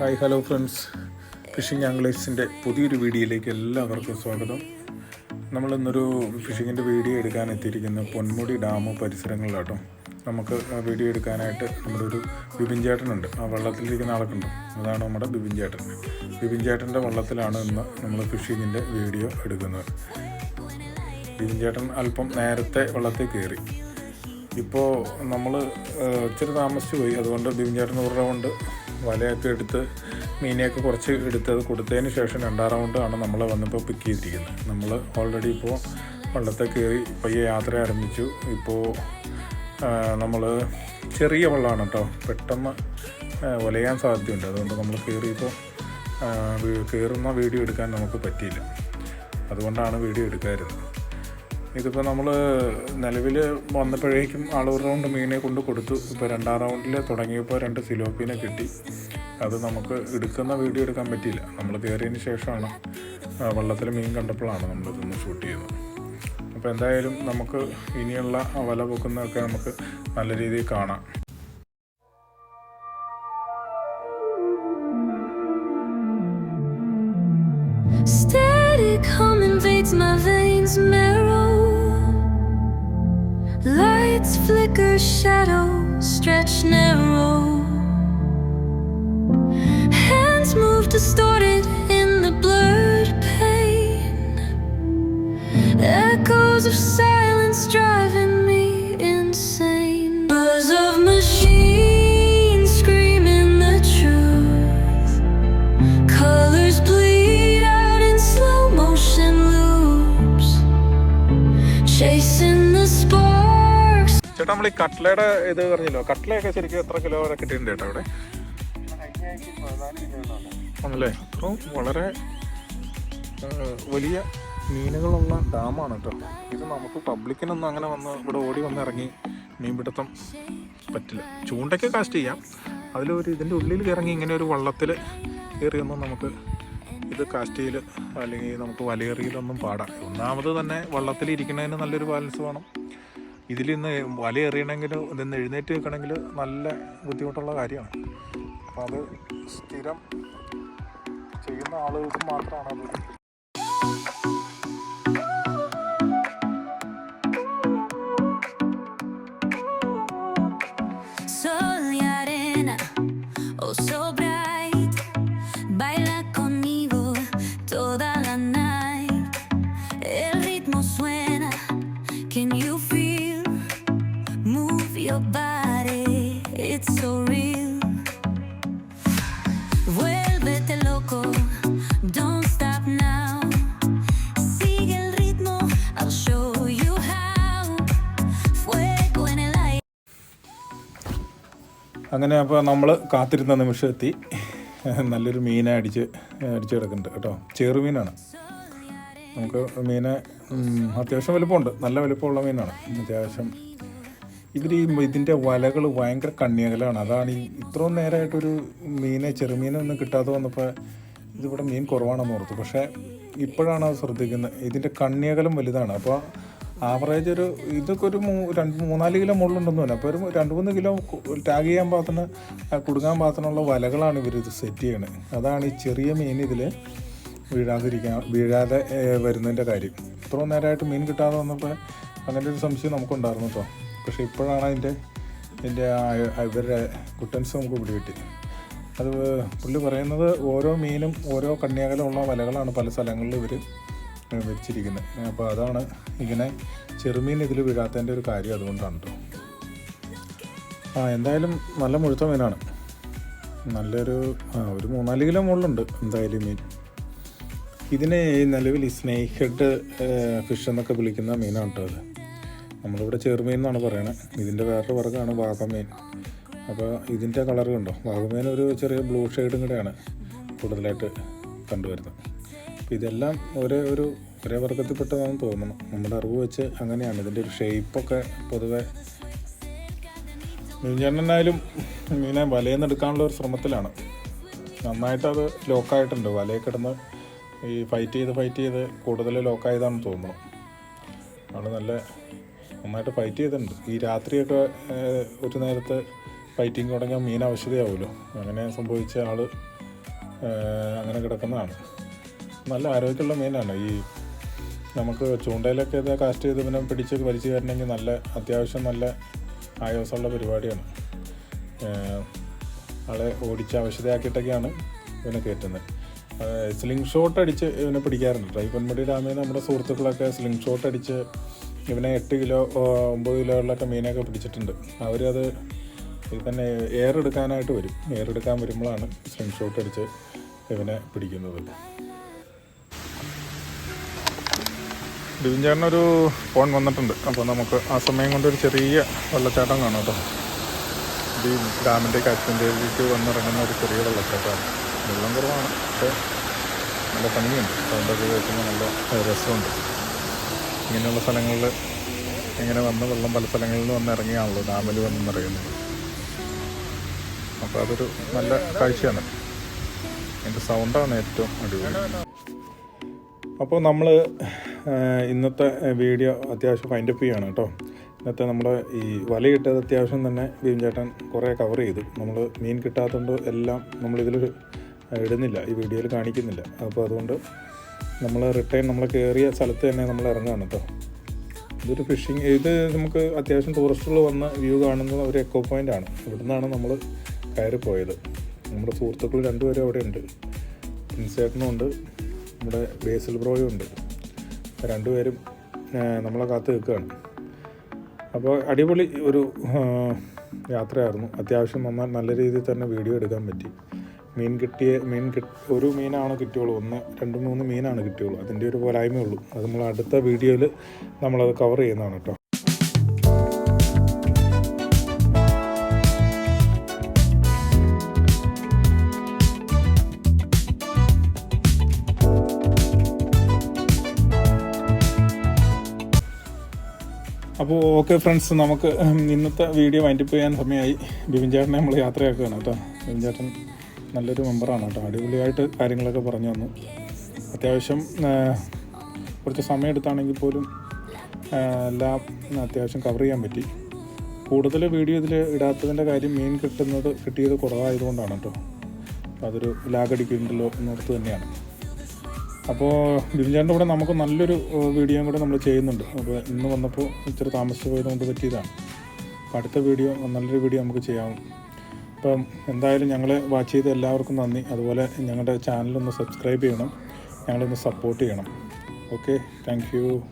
Hi hello friends fishing ആംഗ്ലേഴ്സിന്റെ പുതിയൊരു വീഡിയോയിലേക്ക് എല്ലാവർക്കും സ്വാഗതം. നമ്മളിന്നൊരു ഫിഷിങ്ങിന്റെ വീഡിയോ എടുക്കാൻ എത്തിയിരിക്കുന്ന. പൊന്മുടി ഡാം പരിസരങ്ങളിലാട്ടോ. നമുക്ക് ആ വീഡിയോ എടുക്കാനായിട്ട് നമ്മുടെ ഒരു ബിബിൻ ചേട്ടനുണ്ട്. ആ വള്ളത്തിലിരിക്കുന്ന ആളൊക്കെ ഉണ്ട് അതാണ് നമ്മുടെ ബിബിൻ ചേട്ടൻ. ബിബിൻ ചേട്ടന്റെ വള്ളത്തിലാണ് ഇന്ന് നമ്മൾ ഫിഷിങ്ങിന്റെ വീഡിയോ എടുക്കുന്നത്. ബിബിൻ ചേട്ടൻ അല്പം നേരത്തെ വെള്ളത്തിൽ കയറി. ഇപ്പോൾ നമ്മൾ ഇച്ചിരി താമസിച്ചു പോയി. അതുകൊണ്ട് ബിബിൻ ചേട്ടൻ ഒരു റൗണ്ട് വലയൊക്കെ എടുത്ത് മീനെയൊക്കെ കുറച്ച് എടുത്ത് അത് കൊടുത്തതിന് ശേഷം രണ്ടാം ആണ് നമ്മൾ വന്നപ്പോൾ പിക്ക് ചെയ്തിരിക്കുന്നത്. നമ്മൾ ഓൾറെഡി ഇപ്പോൾ വള്ളത്തെ കയറി പയ്യെ യാത്ര ആരംഭിച്ചു. ഇപ്പോൾ നമ്മൾ ചെറിയ വള്ളമാണ് കേട്ടോ. പെട്ടെന്ന് വലയാൻ സാധ്യതയുണ്ട്. അതുകൊണ്ട് നമ്മൾ കയറിയപ്പോൾ കയറുന്ന വീഡിയോ എടുക്കാൻ നമുക്ക് പറ്റിയില്ല. അതുകൊണ്ടാണ് വീഡിയോ എടുക്കാതിരുന്നത്. ഇതിപ്പോൾ നമ്മൾ നിലവിൽ വന്നപ്പോഴേക്കും ആൾ ഒരു റൗണ്ട് മീനെ കൊണ്ട് കൊടുത്തു. ഇപ്പോൾ രണ്ടാം റൗണ്ടിൽ തുടങ്ങിയപ്പോൾ രണ്ട് സിലോപ്പീനെ കിട്ടി. അത് നമുക്ക് എടുക്കുന്ന വീഡിയോ എടുക്കാൻ പറ്റിയില്ല. നമ്മൾ കയറിയതിന് ശേഷമാണ് വള്ളത്തിൽ മീൻ കണ്ടപ്പോഴാണ് നമ്മളിതൊന്ന് ഷൂട്ട് ചെയ്യുന്നത്. അപ്പോൾ എന്തായാലും നമുക്ക് ഇനിയുള്ള വല പൊക്കുന്നതൊക്കെ നമുക്ക് നല്ല രീതിയിൽ കാണാം. Static hum invades my veins flicker, shadows stretch narrow. Hands move distorted in the blurred pain. Echoes of silence driving me insane. Buzz of machines screaming the truth. Colors bleed out in slow motion loops, chasing. ചേട്ടാ നമ്മൾ ഈ കട്ട്ലയുടെ ഇത് പറഞ്ഞല്ലോ? കട്ട്ലയൊക്കെ ശരിക്കും എത്ര kilo വരെ കിട്ടിയിട്ടുണ്ട് ചേട്ടാ അവിടെ? ആണല്ലേ? അത്രയും വളരെ വലിയ മീനുകളുള്ള ഡാമാണ് കേട്ടോ. ഇത് നമുക്ക് പബ്ലിക്കിനൊന്നും അങ്ങനെ വന്ന് ഇവിടെ ഓടി വന്ന് ഇറങ്ങി മീൻപിടുത്തം പറ്റില്ല. ചൂണ്ടയ്ക്ക് കാസ്റ്റ് ചെയ്യാം. അതിലൊരു ഇതിന്റെ ഉള്ളിൽ ഇറങ്ങി ഇങ്ങനെ ഒരു വള്ളത്തിൽ കയറിയൊന്നും നമുക്ക് ഇത് കാസ്റ്റ് ചെയ്യൽ അല്ലെങ്കിൽ നമുക്ക് വലയെറിയലൊന്നും പാടാം. ഒന്നാമത് തന്നെ വള്ളത്തിൽ ഇരിക്കുന്നതിന് നല്ലൊരു ബാലൻസ് വേണം. ഇതിൽ നിന്ന് വല എറിയണമെങ്കിൽ ഇതൊന്ന് എഴുന്നേറ്റ് വെക്കണമെങ്കിൽ നല്ല ബുദ്ധിമുട്ടുള്ള കാര്യമാണ്. അപ്പോൾ അത് സ്ഥിരം ചെയ്യുന്ന ആളുകൾക്ക് മാത്രമാണ് അത് അങ്ങനെ അപ്പോൾ നമ്മൾ കാത്തിരുന്ന നിമിഷം എത്തി നല്ലൊരു മീനെ അടിച്ച് അടിച്ച് കിടക്കുന്നുണ്ട് കേട്ടോ. ചെറുമീനാണ് നമുക്ക് മീനെ അത്യാവശ്യം വലുപ്പമുണ്ട്. നല്ല വലുപ്പമുള്ള മീനാണ്. അത്യാവശ്യം ഇവർ ഈ ഇതിന്റെ വലകൾ ഭയങ്കര കണ്ണിയകലാണ് അതാണ് ഈ ഇത്രയും നേരമായിട്ടൊരു മീനെ ചെറുമീനൊന്നും കിട്ടാതെ വന്നപ്പോൾ ഇതിവിടെ മീൻ കുറവാണെന്ന് ഓർത്തു. പക്ഷേ ഇപ്പോഴാണ് അത് ശ്രദ്ധിക്കുന്നത്. ഇതിന്റെ കണ്ണിയകലം വലുതാണ്. അപ്പോൾ ആവറേജ് ഒരു ഇതൊക്കെ ഒരു മൂ രണ്ട് മൂന്നാൽ കിലോ മുകളിലുണ്ടെന്ന് തന്നെ അപ്പോൾ ഒരു രണ്ട് മൂന്ന് കിലോ ടാഗ് ചെയ്യാൻ പാകത്തിന് കുടുങ്ങാൻ പാകത്തിനുള്ള വലകളാണ് ഇവർ ഇത് സെറ്റ് ചെയ്യണത് അതാണ് ഈ ചെറിയ മീൻ ഇതിൽ വീഴാതിരിക്കാൻ വീഴാതെ വരുന്നതിന്റെ കാര്യം. ഇത്രയും നേരമായിട്ട് മീൻ കിട്ടാതെ വന്നപ്പോൾ അങ്ങനെ ഒരു സംശയം നമുക്കുണ്ടായിരുന്നു കേട്ടോ. പക്ഷേ ഇപ്പോഴാണ് അതിന്റെ ഇതിന്റെ ഇവരുടെ കുട്ടൻസ് നമുക്ക് പിടികിട്ടി. അത് പുള്ളി പറയുന്നത് ഓരോ മീനും ഓരോ കന്യാകലമുള്ള വലകളാണ് പല സ്ഥലങ്ങളിൽ ഇവർ വെച്ചിരിക്കുന്നത് അപ്പോൾ അതാണ് ഇങ്ങനെ ചെറുമീൻ ഇതിൽ വീഴാത്തതിന്റെ ഒരു കാര്യം അതുകൊണ്ടാണ് കേട്ടോ ആ എന്തായാലും നല്ല മുഴുത്ത മീനാണ്. നല്ലൊരു ഒരു മൂന്നാൽ കിലോ മുകളിലുണ്ട് എന്തായാലും മീൻ. ഇതിനെ നിലവിൽ ഈ ഹെഡ് ഫിഷ് എന്നൊക്കെ വിളിക്കുന്ന മീനാണ് കേട്ടോ അത്. നമ്മളിവിടെ ചെറുമീൻ എന്നാണ് പറയണത് ഇതിന്റെ വേറൊരു വർഗമാണ് വാഗമീൻ. അപ്പോൾ ഇതിന്റെ കളർ കണ്ടോ? വാഗമീൻ ഒരു ചെറിയ ബ്ലൂ ഷെയ്ഡും കൂടെയാണ് കൂടുതലായിട്ട് കണ്ടുവരുന്നത്. ഇതെല്ലാം ഒരേ ഒരു ഒരേ വർഗത്തിൽപ്പെട്ടതാണെന്ന് തോന്നുന്നു. നമ്മുടെ അറിവ് വെച്ച് അങ്ങനെയാണ്. ഇതിന്റെ ഒരു ഷേപ്പൊക്കെ പൊതുവെ മീൻചേട്ടനായാലും മീനെ വലയിൽ നിന്ന് എടുക്കാനുള്ള ഒരു ശ്രമത്തിലാണ്. നന്നായിട്ട് അത് ലോക്കായിട്ടുണ്ട് വലയിൽ കിടന്ന് ഈ ഫൈറ്റ് ചെയ്ത് ഫൈറ്റ് ചെയ്ത് കൂടുതൽ ലോക്കായതാണെന്ന് തോന്നുന്നു. ആൾ നല്ല നന്നായിട്ട് ഫൈറ്റ് ചെയ്തിട്ടുണ്ട്. ഈ രാത്രിയൊക്കെ ഒരു നേരത്തെ ഫൈറ്റിംഗ് തുടങ്ങിയാൽ മീൻ ആവശ്യതയാവുമല്ലോ അങ്ങനെ സംഭവിച്ച ആൾ അങ്ങനെ കിടക്കുന്നതാണ്. നല്ല ആരോഗ്യമുള്ള മീനാണ്. ഈ നമുക്ക് ചൂണ്ടയിലൊക്കെ ഇത് കാസ്റ്റ് ചെയ്ത് പിന്നെ പിടിച്ച് വലിച്ചു കയറണമെങ്കിൽ നല്ല അത്യാവശ്യം നല്ല ആയോസമുള്ള പരിപാടിയാണ്. ആളെ ഓടിച്ച് അവശതയാക്കിയിട്ടൊക്കെയാണ് ഇവനെ കയറ്റുന്നത്. സ്ലിംഗ് ഷോട്ട് അടിച്ച് ഇവനെ പിടിക്കാറുണ്ട്. ട്രൈപ്പൻമുടി ഡാമിൽ നമ്മുടെ സുഹൃത്തുക്കളൊക്കെ സ്ലിംഗ് ഷോട്ട് അടിച്ച് ഇവനെ എട്ട് കിലോ ഒമ്പത് കിലോകളിലൊക്കെ മീനൊക്കെ പിടിച്ചിട്ടുണ്ട്. അവരത് ഇത് തന്നെ എയർ എടുക്കാനായിട്ട് വരും. എയർ എടുക്കാൻ വരുമ്പോഴാണ് സ്ലിംഗ് ഷോട്ട് അടിച്ച് ഇവനെ പിടിക്കുന്നത്. ഡിവിൻചേട്ടനൊരു ഫോൺ വന്നിട്ടുണ്ട്. അപ്പോൾ നമുക്ക് ആ സമയം കൊണ്ട് ഒരു ചെറിയ വെള്ളച്ചാട്ടം കാണാം കേട്ടോ. ഈ ഡാമിന്റെ കാറ്റിന്റെക്ക് വന്നിറങ്ങുന്ന ഒരു ചെറിയ വെള്ളച്ചാട്ടമാണ്. വെള്ളം കുറവാണ് പക്ഷേ നല്ല ഭംഗിയുണ്ട്. സൗണ്ടൊക്കെ കേൾക്കുമ്പോൾ നല്ല രസമുണ്ട്. ഇങ്ങനെയുള്ള സ്ഥലങ്ങളിൽ ഇങ്ങനെ വന്ന് വെള്ളം പല സ്ഥലങ്ങളിൽ നിന്ന് വന്ന് ഇറങ്ങിയാണല്ലോ ഡാമിൽ വന്ന് അപ്പോൾ അതൊരു നല്ല കാഴ്ചയാണ്. അതിന്റെ സൗണ്ടാണ് ഏറ്റവും അടിപൊളി. അപ്പോൾ നമ്മൾ ഇന്നത്തെ വീഡിയോ അത്യാവശ്യം ഫൈൻഡപ്പ് ചെയ്യാണ് കേട്ടോ. ഇന്നത്തെ നമ്മൾ ഈ വല വലയിട്ടത് അത്യാവശ്യം തന്നെ ഭീംചേട്ടൻ കുറേ കവർ ചെയ്തു. നമ്മൾ മീൻ കിട്ടാത്തതുകൊണ്ട് എല്ലാം നമ്മളിതിൽ ഇടുന്നില്ല. ഈ വീഡിയോയിൽ കാണിക്കുന്നില്ല. അപ്പോൾ അതുകൊണ്ട് നമ്മൾ റിട്ടേൺ നമ്മൾ കയറിയ സ്ഥലത്ത് തന്നെ നമ്മൾ ഇറങ്ങുകയാണ് കേട്ടോ. ഇതൊരു ഫിഷിങ് ഇത് നമുക്ക് അത്യാവശ്യം ടൂറിസ്റ്റുകൾ വന്ന് വ്യൂ കാണുന്ന ഒരു എക്കോ പോയിന്റ് ആണ്. ഇവിടുന്നാണ് നമ്മൾ കയറിപ്പോയത് പോയത്. നമ്മുടെ സുഹൃത്തുക്കൾ രണ്ടുപേരും അവിടെ ഉണ്ട് പ്രിൻസേട്ടനും ഉണ്ട്. നമ്മുടെ ബേസിൽ ബ്രോയും ഉണ്ട്. രണ്ടുപേരും നമ്മളെ കാത്ത് നിൽക്കുകയാണ്. അപ്പോൾ അടിപൊളി ഒരു യാത്രയായിരുന്നു. അത്യാവശ്യം നന്നായി നല്ല രീതിയിൽ തന്നെ വീഡിയോ എടുക്കാൻ പറ്റി. മീൻ കിട്ടിയ മീൻ കിട്ടി ഒരു മീനാണ് കിട്ടിയുള്ളൂ. ഒന്ന് രണ്ട് മൂന്ന് മീനാണ് കിട്ടിയുള്ളൂ. അതിന്റെ ഒരു പോരായ്മയുള്ളൂ. അത് നമ്മൾ അടുത്ത വീഡിയോയിൽ നമ്മളത് കവർ ചെയ്യുന്നതാണ് കേട്ടോ. അപ്പോൾ ഓക്കെ ഫ്രണ്ട്സ് നമുക്ക് ഇന്നത്തെ വീഡിയോ വൈൻഡപ്പ് ചെയ്യാൻ സമയമായി. ബിപിൻ ചേട്ടനെ നമ്മൾ യാത്രയാക്കുകയാണ് കേട്ടോ. ബിപിൻ ചേട്ടൻ നല്ലൊരു മെമ്പറാണ് കേട്ടോ. അടിപൊളിയായിട്ട് കാര്യങ്ങളൊക്കെ പറഞ്ഞു തന്നു. അത്യാവശ്യം കുറച്ച് സമയം എടുത്താണെങ്കിൽ പോലും എല്ലാം അത്യാവശ്യം കവർ ചെയ്യാൻ പറ്റി. കൂടുതൽ വീഡിയോ ഇതിൽ ഇടാത്തതിന്റെ കാര്യം മീൻ കിട്ടുന്നത് കിട്ടിയത് കുറവായതുകൊണ്ടാണ് കേട്ടോ. അതൊരു ലാഗടിക്കുന്നുണ്ടല്ലോ എന്നോർത്ത് തന്നെയാണ്. അപ്പോൾ ബിരിഞ്ചാന്റെ കൂടെ നമുക്ക് നല്ലൊരു വീഡിയോയും കൂടെ നമ്മൾ ചെയ്യുന്നുണ്ട്. അപ്പോൾ ഇന്ന് വന്നപ്പോൾ ഇച്ചിരി താമസിച്ച് പോയതുകൊണ്ട് പറ്റിയതാണ്. അപ്പോൾ അടുത്ത വീഡിയോ നല്ലൊരു വീഡിയോ നമുക്ക് ചെയ്യാം. അപ്പം എന്തായാലും ഞങ്ങളെ വാച്ച് ചെയ്ത എല്ലാവർക്കും നന്ദി. അതുപോലെ ഞങ്ങളുടെ ചാനലൊന്ന് സബ്സ്ക്രൈബ് ചെയ്യണം. ഞങ്ങളൊന്ന് സപ്പോർട്ട് ചെയ്യണം. Okay thank